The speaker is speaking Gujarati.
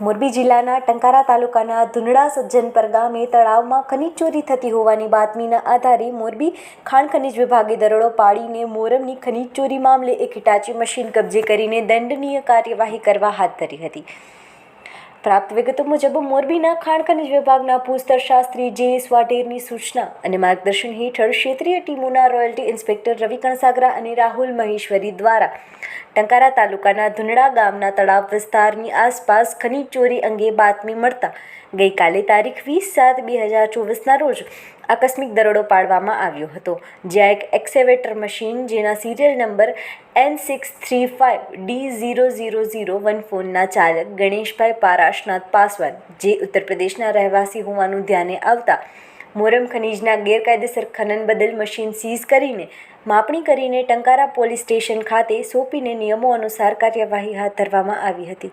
મોરબી જિલ્લાના ટંકારા તાલુકાના ધુંડળા સજ્જનપર ગામે તળાવમાં ખનીજ ચોરી થતી હોવાની બાતમીના આધારે મોરબી ખાણ ખનીજ વિભાગે દરોડો પાડીને મોરમની ખનીજ ચોરી મામલે એક હિટાચી મશીન કબજે કરીને દંડનીય કાર્યવાહી કરવા હાથ ધરી હતી. પ્રાપ્ત વિગતો મુજબ મોરબીના ખાણ ખનિજ વિભાગના ભૂસ્તર જે એસ વાટેરની સૂચના અને માર્ગદર્શન હેઠળ ક્ષેત્રીય ટીમોના રોયલ્ટી ઇન્સ્પેક્ટર રવિ કણસાગરા અને રાહુલ મહેશ્વરી દ્વારા ટંકારા તાલુકાના ધુનડા ગામના તળાવ વિસ્તારની આસપાસ ખનીજ ચોરી અંગે બાતમી મળતા ગઈકાલે તારીખ વીસ સાત બે હજાર ચોવીસના રોજ આકસ્મિક દરોડો પાડવામાં આવ્યો હતો. જ્યાં એક એક્સેવેટર મશીન જેના serial number N six three five D zero zero zero one ફોનના ચાલક ગણેશભાઈ પારાશનાથ પાસવાન, જે ઉત્તર પ્રદેશના રહેવાસી હોવાનું ધ્યાને આવતા મોરમ ખનીજના ગેરકાયદેસર ખનન બદલ મશીન સીઝ કરીને, માપણી કરીને ટંકારા પોલીસ સ્ટેશન ખાતે સોંપીને નિયમો અનુસાર કાર્યવાહી હાથ ધરવામાં આવી હતી.